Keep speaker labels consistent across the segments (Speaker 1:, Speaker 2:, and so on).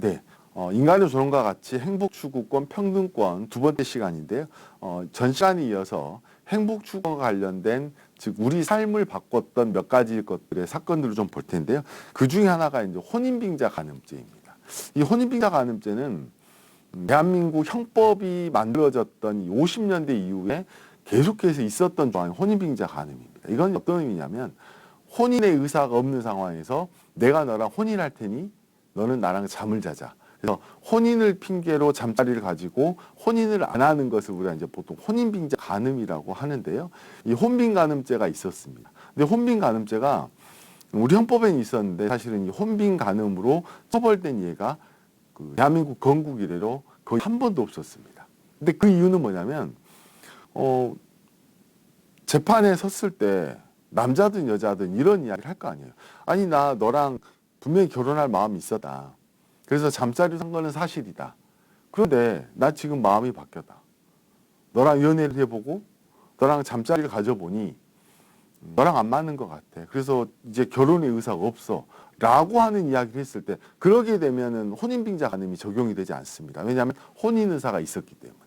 Speaker 1: 네. 어, 인간의 존엄과 같이 행복 추구권, 평등권 두 번째 시간인데요. 어, 전 시간에 이어서 행복 추구와 관련된 즉 우리 삶을 바꿨던 몇 가지 것들의 사건들을 좀 볼 텐데요. 그 중에 하나가 이제 혼인빙자 간음죄입니다. 이 혼인빙자 간음죄는 음, 대한민국 형법이 만들어졌던 이 50년대 이후에 계속해서 있었던 조항이 혼인빙자 간음입니다. 이건 어떤 의미냐면 혼인의 의사가 없는 상황에서 내가 너랑 혼인할 테니 너는 나랑 잠을 자자. 그래서 혼인을 핑계로 잠자리를 가지고 혼인을 안 하는 것을 우리가 이제 보통 혼인빙자 간음이라고 하는데요. 이 혼빈 간음죄가 있었습니다. 근데 혼빈 간음죄가 우리 헌법에는 있었는데 사실은 이 혼빈 간음으로 처벌된 예가 그 대한민국 건국 이래로 거의 한 번도 없었습니다. 근데 그 이유는 뭐냐면 어 재판에 섰을 때 남자든 여자든 이런 이야기를 할 거 아니에요. 아니 나 너랑 분명히 결혼할 마음이 있었다. 그래서 잠자리를 산 거는 사실이다. 그런데 나 지금 마음이 바뀌었다. 너랑 연애를 해보고 너랑 잠자리를 가져보니 너랑 안 맞는 것 같아. 그래서 이제 결혼의 의사가 없어. 라고 하는 이야기를 했을 때 그러게 되면은 혼인빙자 간음이 적용이 되지 않습니다. 왜냐하면 혼인 의사가 있었기 때문에.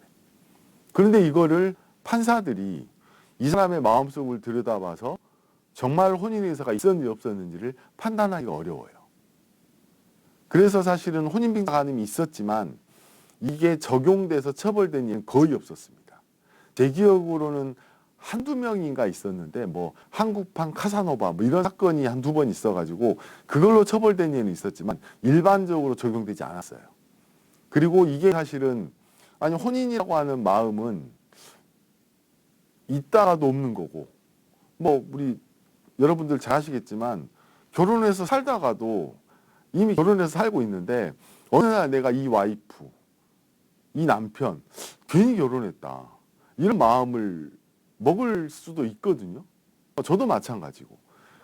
Speaker 1: 그런데 이거를 판사들이 이 사람의 마음속을 들여다봐서 정말 혼인 의사가 있었는지 없었는지를 판단하기가 어려워요. 그래서 사실은 혼인빙자 간음이 있었지만 이게 적용돼서 처벌된 일은 거의 없었습니다. 제 기억으로는 한두 명인가 있었는데 뭐 한국판 카사노바 뭐 이런 사건이 한두 번 있어가지고 그걸로 처벌된 일은 있었지만 일반적으로 적용되지 않았어요. 그리고 이게 사실은 아니 혼인이라고 하는 마음은 있다가도 없는 거고 뭐 우리 여러분들 잘 아시겠지만 결혼해서 살다가도 이미 결혼해서 살고 있는데 어느 날 내가 이 와이프 이 남편 괜히 결혼했다 이런 마음을 먹을 수도 있거든요. 저도 마찬가지고.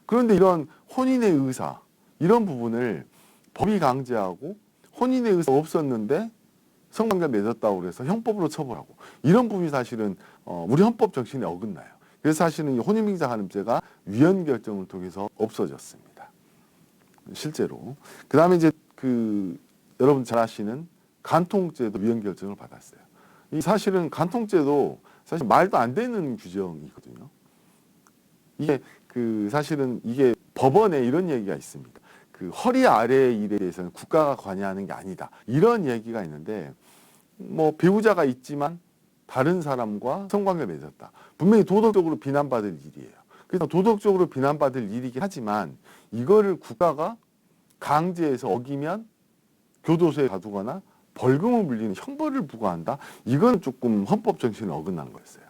Speaker 1: 그런데 이런 혼인의 의사 이런 부분을 법이 강제하고 혼인의 의사 없었는데 성관계 맺었다고 그래서 형법으로 처벌하고 이런 부분이 사실은 어, 우리 헌법 정신에 어긋나요. 그래서 사실은 이 혼인빙자 간음죄가 위헌 결정을 통해서 없어졌습니다. 실제로. 그 다음에 이제 그 여러분 잘 아시는 간통죄도 위헌 결정을 받았어요. 이 사실은 간통죄도 사실 말도 안 되는 규정이거든요. 이게 그 사실은 이게 법원에 이런 얘기가 있습니다. 그 허리 아래의 일에 대해서는 국가가 관여하는 게 아니다. 이런 얘기가 있는데 뭐 배우자가 있지만 다른 사람과 성관계를 맺었다. 분명히 도덕적으로 비난받을 일이에요. 그래서 도덕적으로 비난받을 일이긴 하지만 이거를 국가가 강제해서 어기면 교도소에 가두거나 벌금을 물리는 형벌을 부과한다. 이건 조금 헌법 정신에 어긋난 거였어요.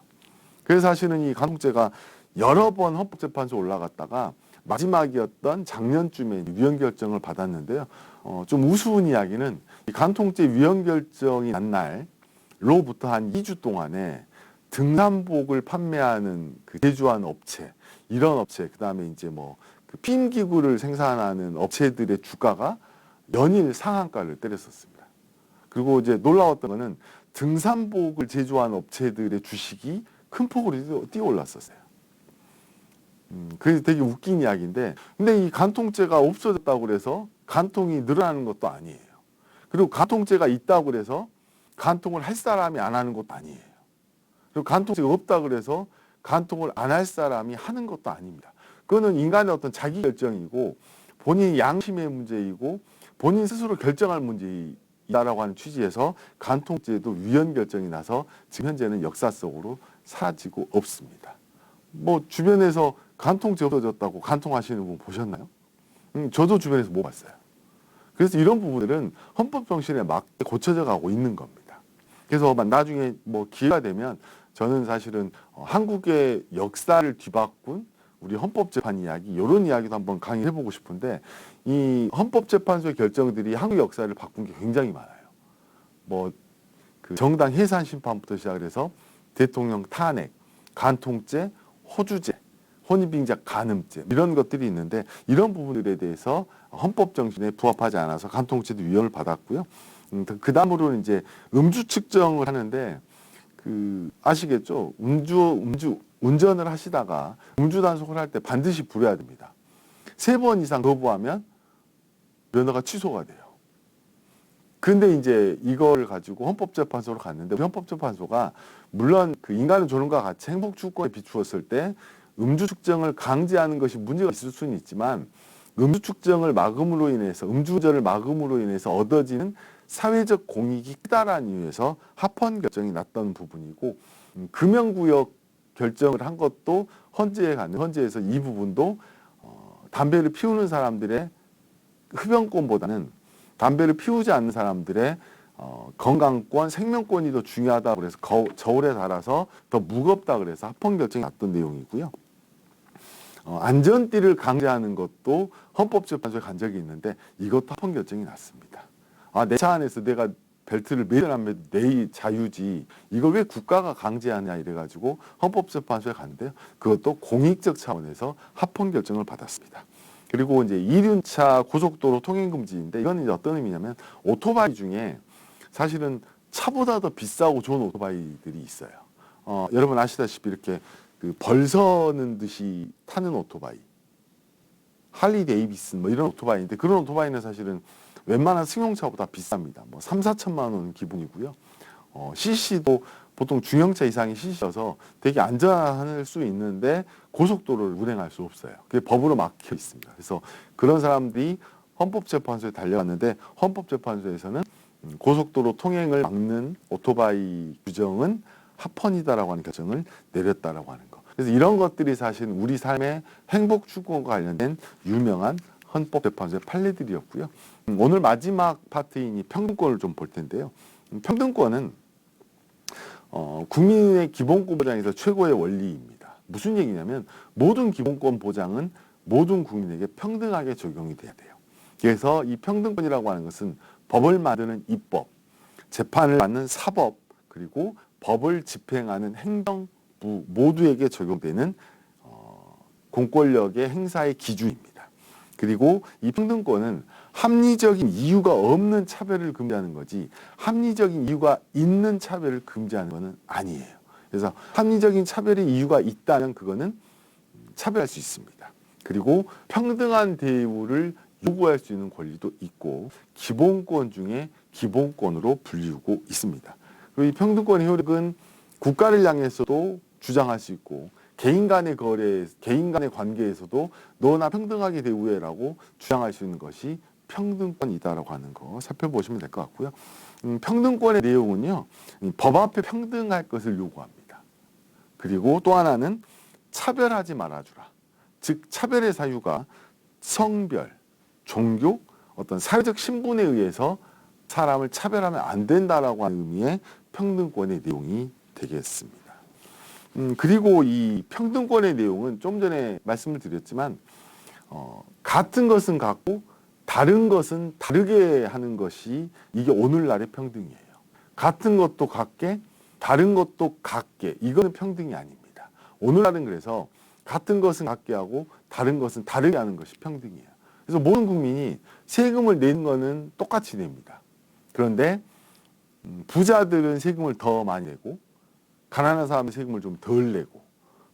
Speaker 1: 그래서 사실은 이 간통죄가 여러 번 헌법재판소 올라갔다가 마지막이었던 작년쯤에 위헌 결정을 받았는데요. 어, 좀 우스운 이야기는 이 간통죄 위헌 결정이 난 날로부터 한 2주 동안에 등산복을 판매하는 그 제조하는 업체 이런 업체 그 다음에 이제 뭐 그 피임 기구를 생산하는 업체들의 주가가 연일 상한가를 때렸었습니다. 그리고 이제 놀라웠던 거는 등산복을 제조하는 업체들의 주식이 큰 폭으로 뛰어 올랐었어요. 음, 그게 되게 웃긴 이야기인데, 근데 이 간통죄가 없어졌다고 그래서 간통이 늘어나는 것도 아니에요. 그리고 간통죄가 있다고 그래서 간통을 할 사람이 안 하는 것도 아니에요. 그리고 간통죄가 없다 그래서 간통을 안 할 사람이 하는 것도 아닙니다. 그거는 인간의 어떤 자기 결정이고 본인 양심의 문제이고 본인 스스로 결정할 문제이다라고 하는 취지에서 간통죄도 위헌 결정이 나서 지금 현재는 역사 속으로 사라지고 없습니다. 뭐 주변에서 간통죄 없어졌다고 간통하시는 분 보셨나요? 음, 저도 주변에서 못 봤어요. 그래서 이런 부분들은 헌법 정신에 맞게 고쳐져 가고 있는 겁니다. 그래서 나중에 뭐 기회가 되면 저는 사실은 어, 한국의 역사를 뒤바꾼 우리 헌법재판 이야기 이런 이야기도 한번 강의해 보고 싶은데 이 헌법재판소의 결정들이 한국 역사를 바꾼 게 굉장히 많아요. 뭐 그 정당 해산 심판부터 시작해서 대통령 탄핵, 간통죄, 호주죄, 혼인빙자 간음죄 이런 것들이 있는데 이런 부분들에 대해서 헌법 정신에 부합하지 않아서 간통죄도 위헌을 받았고요. 음, 그 다음으로는 이제 음주 측정을 하는데 그 아시겠죠? 음주 음주 운전을 하시다가 음주 단속을 할 때 반드시 부려야 됩니다. 세 번 이상 거부하면 면허가 취소가 돼요. 근데 이제 이걸 가지고 헌법재판소로 갔는데 헌법재판소가 물론 그 인간의 존엄과 같이 행복 주권에 비추었을 때 음주 측정을 강제하는 것이 문제가 있을 수는 있지만 음주 측정을 막음으로 인해서 음주운전을 막음으로 인해서 얻어지는 사회적 공익이 크다라는 이유에서 합헌 결정이 났던 부분이고 음, 금연구역 결정을 한 것도 헌재에 가는 헌재에서 이 부분도 어, 담배를 피우는 사람들의 흡연권보다는 담배를 피우지 않는 사람들의 어, 건강권, 생명권이 더 중요하다 그래서 거, 저울에 달아서 더 무겁다 그래서 합헌 결정이 났던 내용이고요. 어, 안전띠를 강제하는 것도 헌법재판소에 간 적이 있는데 이것도 합헌 결정이 났습니다. 아, 내 차 안에서 내가 벨트를 매일 안 매도 내 자유지 이걸 왜 국가가 강제하냐 이래가지고 헌법재판소에 갔는데요. 그것도 공익적 차원에서 합헌 결정을 받았습니다. 그리고 이제 이륜차 고속도로 통행 금지인데 이건 이제 어떤 의미냐면 오토바이 중에 사실은 차보다 더 비싸고 좋은 오토바이들이 있어요. 어, 여러분 아시다시피 이렇게 그 벌서는 듯이 타는 오토바이, 할리 데이비슨 뭐 이런 오토바이인데 그런 오토바이는 사실은 웬만한 승용차보다 비쌉니다. 뭐 3, 4천만 원은 기본이고요. 어, CC도 보통 중형차 이상이 CC여서 되게 안전할 수 있는데 고속도로를 운행할 수 없어요. 그게 법으로 막혀 있습니다. 그래서 그런 사람들이 헌법재판소에 달려갔는데 헌법재판소에서는 음, 고속도로 통행을 막는 오토바이 규정은 합헌이다라고 하는 결정을 내렸다라고 하는 거. 그래서 이런 것들이 사실 우리 삶의 행복 추구와 관련된 유명한 헌법재판소의 판례들이었고요. 음, 오늘 마지막 파트인 이 평등권을 좀 볼 텐데요. 음, 평등권은 어, 국민의 기본권 보장에서 최고의 원리입니다. 무슨 얘기냐면 모든 기본권 보장은 모든 국민에게 평등하게 적용이 돼야 돼요. 그래서 이 평등권이라고 하는 것은 법을 만드는 입법, 재판을 받는 사법, 그리고 법을 집행하는 행정부 모두에게 적용되는 어, 공권력의 행사의 기준입니다. 그리고 이 평등권은 합리적인 이유가 없는 차별을 금지하는 거지 합리적인 이유가 있는 차별을 금지하는 것은 아니에요. 그래서 합리적인 차별의 이유가 있다면 그거는 차별할 수 있습니다. 그리고 평등한 대우를 요구할 수 있는 권리도 있고 기본권 중에 기본권으로 불리우고 있습니다. 그리고 이 평등권의 효력은 국가를 향해서도 주장할 수 있고 개인 간의 거래, 개인 간의 관계에서도 너나 평등하게 대우해라고 주장할 수 있는 것이 평등권이다라고 하는 거 살펴보시면 될 것 같고요. 음, 평등권의 내용은요, 법 앞에 평등할 것을 요구합니다. 그리고 또 하나는 차별하지 말아주라. 즉 차별의 사유가 성별, 종교, 어떤 사회적 신분에 의해서 사람을 차별하면 안 된다라고 하는 의미의 평등권의 내용이 되겠습니다. 음, 그리고 이 평등권의 내용은 좀 전에 말씀을 드렸지만 어, 같은 것은 같고 다른 것은 다르게 하는 것이 이게 오늘날의 평등이에요. 같은 것도 같게 다른 것도 같게 이거는 평등이 아닙니다. 오늘날은 그래서 같은 것은 같게 하고 다른 것은 다르게 하는 것이 평등이에요. 그래서 모든 국민이 세금을 내는 거는 똑같이 냅니다. 그런데 음, 부자들은 세금을 더 많이 내고 가난한 사람은 세금을 좀 덜 내고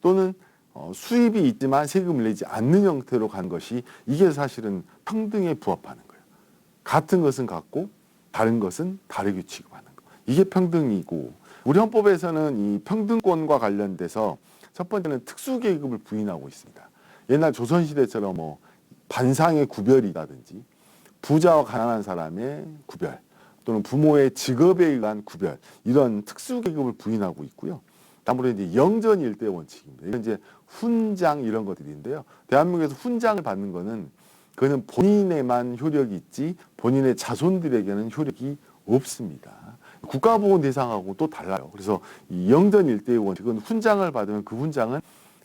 Speaker 1: 또는 어, 수입이 있지만 세금을 내지 않는 형태로 간 것이 이게 사실은 평등에 부합하는 거예요. 같은 것은 같고 다른 것은 다르게 취급하는 거. 이게 평등이고 우리 헌법에서는 이 평등권과 관련돼서 첫 번째는 특수계급을 부인하고 있습니다. 옛날 조선시대처럼 뭐 반상의 구별이라든지 부자와 가난한 사람의 구별 또는 부모의 직업에 의한 구별 이런 특수 계급을 부인하고 있고요. 다음으로 이제 영전 일대 원칙입니다. 이건 이제 훈장 이런 것들인데요. 대한민국에서 훈장을 받는 거는 그는 본인에만 효력이 있지 본인의 자손들에게는 효력이 없습니다. 국가보건 대상하고 또 달라요. 그래서 이 영전 일대의 원칙은 훈장을 받으면 그 훈장은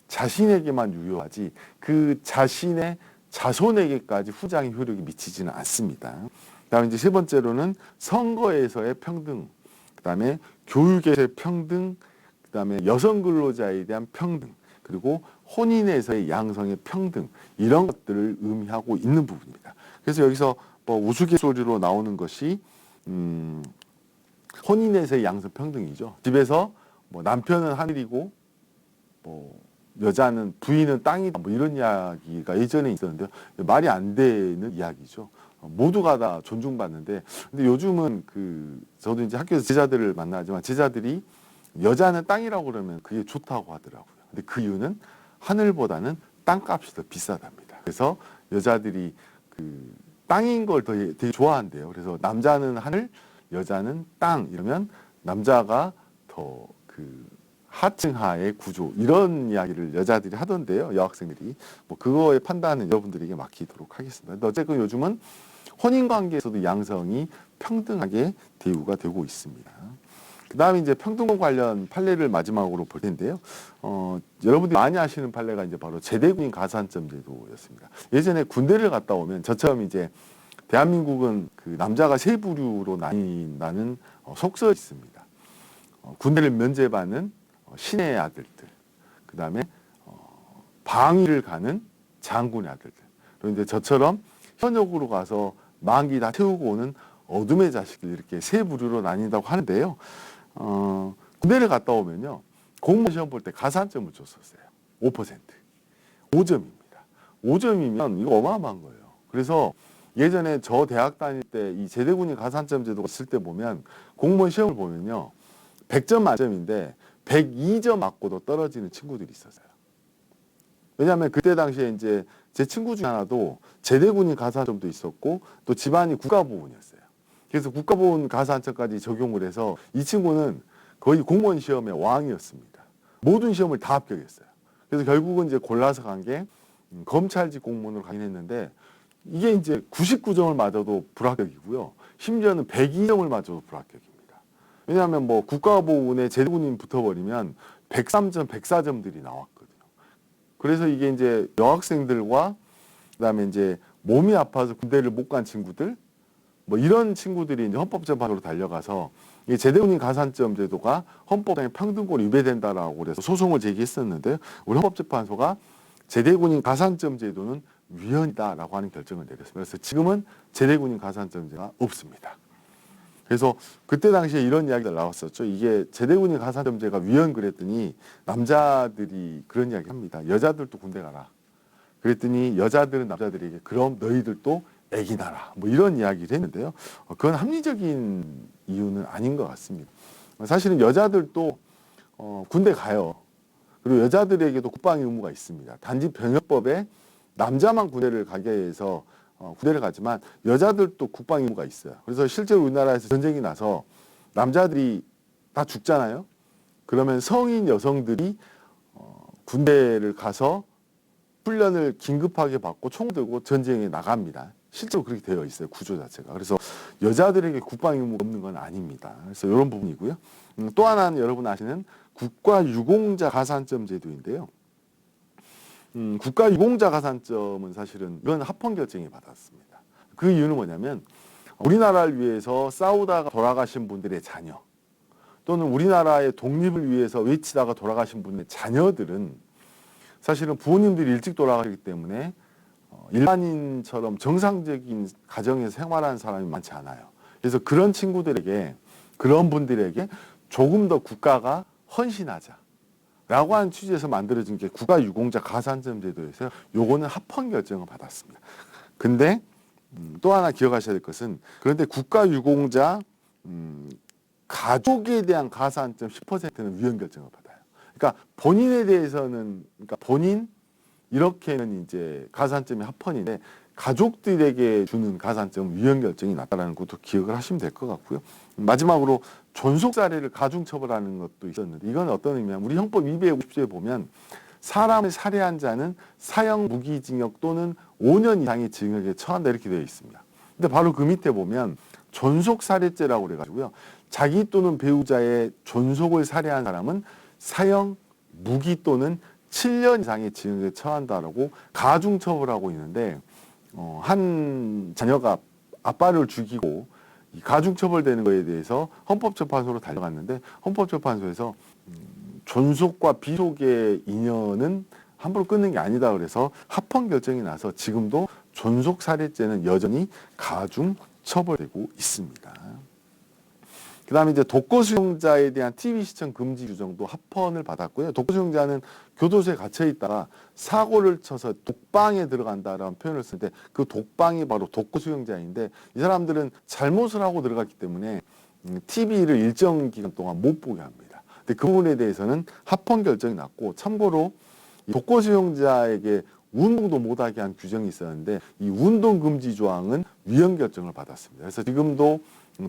Speaker 1: 자신에게만 유효하지 그 자신의 자손에게까지 훈장의 효력이 미치지는 않습니다. 그다음에 이제 세 번째로는 선거에서의 평등, 그다음에 교육에서의 평등, 그다음에 여성 근로자에 대한 평등, 그리고 혼인에서의 양성의 평등 이런 것들을 의미하고 있는 부분입니다. 그래서 여기서 뭐 우스갯소리로 나오는 것이 음, 혼인에서의 양성 평등이죠. 집에서 뭐 남편은 하늘이고 뭐 여자는 부인은 땅이다 뭐 이런 이야기가 예전에 있었는데요. 말이 안 되는 이야기죠. 모두가 다 존중받는데 근데 요즘은 그 저도 이제 학교에서 제자들을 만나지만 제자들이 여자는 땅이라고 그러면 그게 좋다고 하더라고요. 근데 그 이유는 하늘보다는 땅값이 더 비싸답니다. 그래서 여자들이 그 땅인 걸 더 되게 좋아한대요. 그래서 남자는 하늘, 여자는 땅 이러면 남자가 더그 하층하의 구조 이런 이야기를 여자들이 하던데요. 여학생들이 뭐 그거의 판단은 여러분들에게 맡기도록 하겠습니다. 어쨌든 요즘은 혼인 관계에서도 양성이 평등하게 대우가 되고 있습니다. 그 다음에 이제 평등권 관련 판례를 마지막으로 볼 텐데요. 어, 여러분들이 많이 아시는 판례가 이제 바로 제대군인 가산점 제도였습니다. 예전에 군대를 갔다 오면 저처럼 이제 대한민국은 그 남자가 세 부류로 나뉜다는 어, 속설이 있습니다. 어, 군대를 면제받는 어, 신의 아들들, 그 다음에 어, 방위를 가는 장군의 아들들, 이제 저처럼 현역으로 가서 만기 다 채우고 오는 어둠의 자식들 이렇게 세 부류로 나뉜다고 하는데요. 어, 군대를 갔다 오면요. 공무원 시험 볼 때 가산점을 줬었어요. 5%. 5점입니다. 5점이면 이거 어마어마한 거예요. 그래서 예전에 저 대학 다닐 때 이 제대군인 가산점 제도가 있을 때 보면 공무원 시험을 보면요. 100점 만점인데 102점 맞고도 떨어지는 친구들이 있었어요. 왜냐하면 그때 당시에 이제 제 친구 중 하나도 제대군인 가산점도 있었고 또 집안이 국가보훈이었어요. 그래서 국가보훈 가산점까지 적용을 해서 이 친구는 거의 공무원 시험의 왕이었습니다. 모든 시험을 다 합격했어요. 그래서 결국은 이제 골라서 간게 음, 검찰직 공무원으로 가긴 했는데 이게 이제 99점을 맞아도 불합격이고요. 심지어는 102점을 맞아도 불합격입니다. 왜냐하면 뭐 국가보훈에 제대군인 붙어버리면 103점, 104점들이 나왔거든요. 그래서 이게 이제 여학생들과 그다음에 이제 몸이 아파서 군대를 못 간 친구들 뭐 이런 친구들이 이제 헌법 재판으로 달려가서 이 제대군인 가산점 제도가 헌법상의 평등권을 위배된다라고 그래서 소송을 제기했었는데 우리 헌법재판소가 제대군인 가산점 제도는 위헌이다라고 하는 결정을 내렸습니다. 그래서 지금은 제대군인 가산점제가 없습니다. 그래서 그때 당시에 이런 이야기가 나왔었죠. 이게 제대군인 가산점제가 위헌 그랬더니 남자들이 그런 이야기 합니다. 여자들도 군대 가라. 그랬더니 여자들은 남자들에게 그럼 너희들도 애기 낳아라. 뭐 이런 이야기를 했는데요. 어, 그건 합리적인 이유는 아닌 것 같습니다. 사실은 여자들도 어, 군대 가요. 그리고 여자들에게도 국방 의무가 있습니다. 단지 병역법에 남자만 군대를 가게 해서 어, 군대를 가지만 여자들도 국방 의무가 있어요. 그래서 실제로 우리나라에서 전쟁이 나서 남자들이 다 죽잖아요. 그러면 성인 여성들이 어, 군대를 가서 훈련을 긴급하게 받고 총 들고 전쟁에 나갑니다. 실제로 그렇게 되어 있어요 구조 자체가. 그래서 여자들에게 국방 의무가 없는 건 아닙니다. 그래서 이런 부분이고요. 음, 또 하나는 여러분 아시는 국가 유공자 가산점 제도인데요. 음, 국가 유공자 가산점은 사실은 이건 합헌 결정이 받았습니다. 그 이유는 뭐냐면 우리나라를 위해서 싸우다가 돌아가신 분들의 자녀 또는 우리나라의 독립을 위해서 외치다가 돌아가신 분의 자녀들은 사실은 부모님들이 일찍 돌아가시기 때문에 어, 일반인처럼 정상적인 가정에서 생활하는 사람이 많지 않아요. 그래서 그런 친구들에게 그런 분들에게 조금 더 국가가 헌신하자. 라고 하는 취지에서 만들어진 게 국가유공자 가산점 제도에서 요거는 합헌 결정을 받았습니다. 근데 음, 또 하나 기억하셔야 될 것은 그런데 국가유공자 음, 가족에 대한 가산점 10%는 위헌 결정을 받아요. 그러니까 본인에 대해서는 그러니까 본인 이렇게는 이제 가산점이 합헌인데 가족들에게 주는 가산점 위헌 결정이 났다라는 것도 기억을 하시면 될 것 같고요. 마지막으로 존속 사례를 가중 처벌하는 것도 있었는데 이건 어떤 의미냐? 우리 형법 250조에 보면 사람을 살해한 자는 사형 무기징역 또는 5년 이상의 징역에 처한다 이렇게 되어 있습니다. 근데 바로 그 밑에 보면 존속 살해죄라고 그래 가지고요. 자기 또는 배우자의 존속을 살해한 사람은 사형 무기 또는 7년 이상의 징역에 처한다라고 가중 처벌하고 있는데 어, 한 자녀가 아빠를 죽이고 이 가중처벌되는 거에 대해서 헌법재판소로 달려갔는데 헌법재판소에서 음, 존속과 비속의 인연은 함부로 끊는 게 아니다 그래서 합헌 결정이 나서 지금도 존속 살해죄는 여전히 가중 처벌되고 있습니다. 그다음에 이제 독거 수용자에 대한 TV 시청 금지 규정도 합헌을 받았고요. 독거 수용자는 교도소에 갇혀 있다가 사고를 쳐서 독방에 들어간다라는 표현을 쓰는데 그 독방이 바로 독거 수용자인데 이 사람들은 잘못을 하고 들어갔기 때문에 TV를 일정 기간 동안 못 보게 합니다. 근데 그 부분에 대해서는 합헌 결정이 났고 참고로 이 독거 수용자에게 운동도 못하게 한 규정이 있었는데 이 운동 금지 조항은 위헌 결정을 받았습니다. 그래서 지금도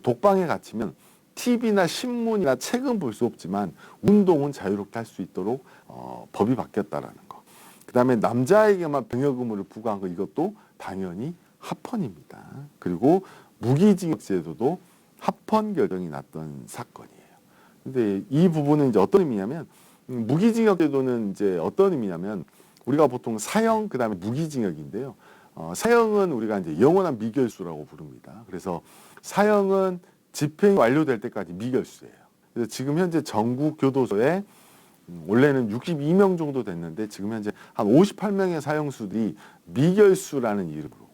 Speaker 1: 독방에 갇히면 TV나 신문이나 책은 볼 수 없지만 운동은 자유롭게 할 수 있도록 어, 법이 바뀌었다라는 거. 그다음에 남자에게만 병역 의무를 부과한 거 이것도 당연히 합헌입니다. 그리고 무기징역 제도도 합헌 결정이 났던 사건이에요. 근데 이 부분은 이제 어떤 의미냐면 음, 무기징역 제도는 이제 어떤 의미냐면 우리가 보통 사형 그다음에 무기징역인데요. 어, 사형은 우리가 이제 영원한 미결수라고 부릅니다. 그래서 사형은 집행이 완료될 때까지 미결수예요. 그래서 지금 현재 전국 교도소에 음, 원래는 62명 정도 됐는데 지금 현재 한 58명의 사형수들이 미결수라는 이름으로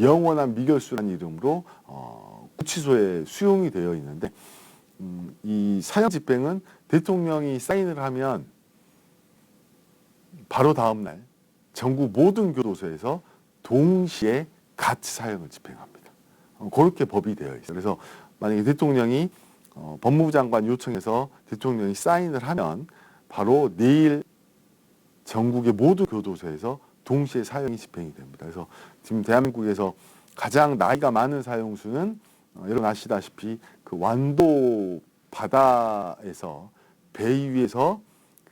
Speaker 1: 영원한 미결수라는 이름으로 어, 구치소에 수용이 되어 있는데 음, 이 사형 집행은 대통령이 사인을 하면 바로 다음 날 전국 모든 교도소에서 동시에 같이 사형을 집행합니다. 어, 그렇게 법이 되어 있어요. 그래서 만약에 대통령이 어, 법무부 장관 요청해서 대통령이 사인을 하면 바로 내일 전국의 모든 교도소에서 동시에 사형이 집행이 됩니다. 그래서 지금 대한민국에서 가장 나이가 많은 사형수는 어, 여러분 아시다시피 그 완도 바다에서 배 위에서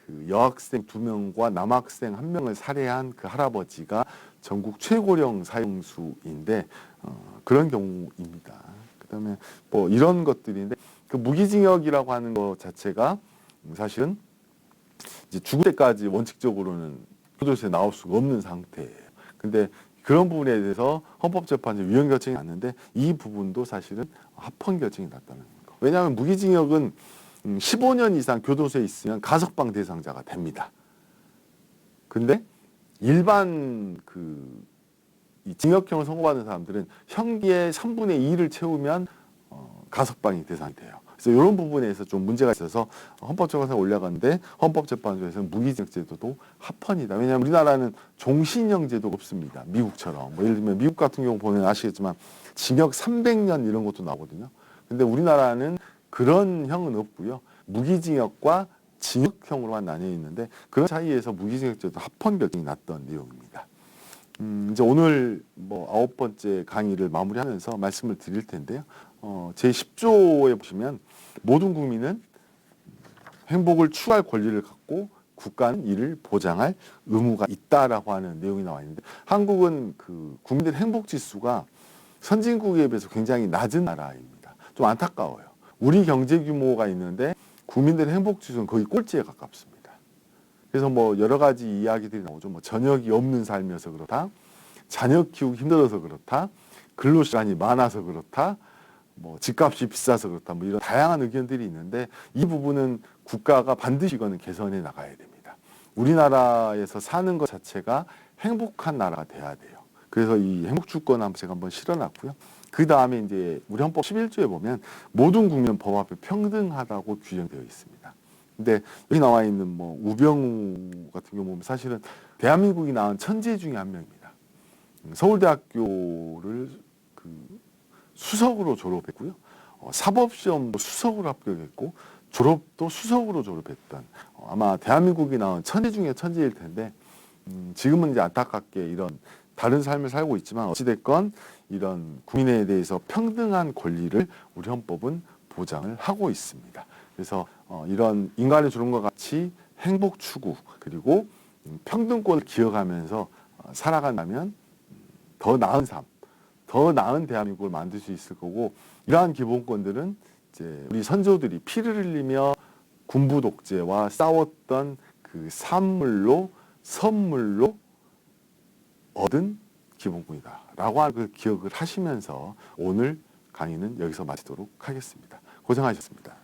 Speaker 1: 그 여학생 두 명과 남학생 한 명을 살해한 그 할아버지가 전국 최고령 사형수인데 어, 그런 경우입니다. 그다음에 뭐 이런 것들인데 그 무기징역이라고 하는 것 자체가 사실은 이제 죽을 때까지 원칙적으로는 교도소에 나올 수가 없는 상태예요. 근데 그런 부분에 대해서 헌법재판소 위헌 결정이 났는데 이 부분도 사실은 합헌 결정이 났다는 거. 왜냐하면 무기징역은 음, 15년 이상 교도소에 있으면 가석방 대상자가 됩니다. 근데 일반 그이 징역형을 선고받는 사람들은 형기의 3분의 2를 채우면 어, 가석방이 대상이 돼요. 그래서 이런 부분에서 좀 문제가 있어서 헌법재판소에 올라갔는데 헌법재판소에서는 무기징역 제도도 합헌이다. 왜냐하면 우리나라는 종신형 제도가 없습니다. 미국처럼. 뭐 예를 들면 미국 같은 경우 보면 아시겠지만 징역 300년 이런 것도 나거든요. 근데 우리나라는 그런 형은 없고요. 무기징역과 징역형으로만 나뉘어 있는데 그런 사이에서 무기징역제도 합헌 결정이 났던 내용입니다. 음, 이제 오늘 뭐 아홉 번째 강의를 마무리하면서 말씀을 드릴 텐데요. 어, 제 10조에 보시면 모든 국민은 행복을 추구할 권리를 갖고 국가는 이를 보장할 의무가 있다라고 하는 내용이 나와 있는데 한국은 그 국민들 행복 지수가 선진국에 비해서 굉장히 낮은 나라입니다. 좀 안타까워요. 우리 경제 규모가 있는데 국민들의 행복 지수는 거의 꼴찌에 가깝습니다. 그래서 뭐 여러 가지 이야기들이 나오죠. 뭐 저녁이 없는 삶이어서 그렇다. 자녀 키우기 힘들어서 그렇다. 근로 시간이 많아서 그렇다. 뭐 집값이 비싸서 그렇다. 뭐 이런 다양한 의견들이 있는데 이 부분은 국가가 반드시 이거는 개선해 나가야 됩니다. 우리나라에서 사는 것 자체가 행복한 나라가 돼야 돼요. 그래서 이 행복 주권 한번 제가 한번 실어놨고요. 그 다음에 이제 우리 헌법 11조에 보면 모든 국민은 법 앞에 평등하다고 규정되어 있습니다. 근데 여기 나와 있는 뭐 우병우 같은 경우 보면 사실은 대한민국이 낳은 천재 중에 한 명입니다. 서울대학교를 그 수석으로 졸업했고요. 어, 사법시험도 수석으로 합격했고 졸업도 수석으로 졸업했던 어, 아마 대한민국이 낳은 천재 중에 천재일 텐데 음, 지금은 이제 안타깝게 이런 다른 삶을 살고 있지만 어찌됐건 이런 국민에 대해서 평등한 권리를 우리 헌법은 보장을 하고 있습니다. 그래서 어, 이런 인간의 주름과 같이 행복 추구 그리고 음, 평등권을 기억하면서 어, 살아간다면 음, 더 나은 삶, 더 나은 대한민국을 만들 수 있을 거고 이러한 기본권들은 이제 우리 선조들이 피를 흘리며 군부 독재와 싸웠던 그 산물로 선물로 얻은 기본권이다라고 그 기억을 하시면서 오늘 강의는 여기서 마치도록 하겠습니다. 고생하셨습니다.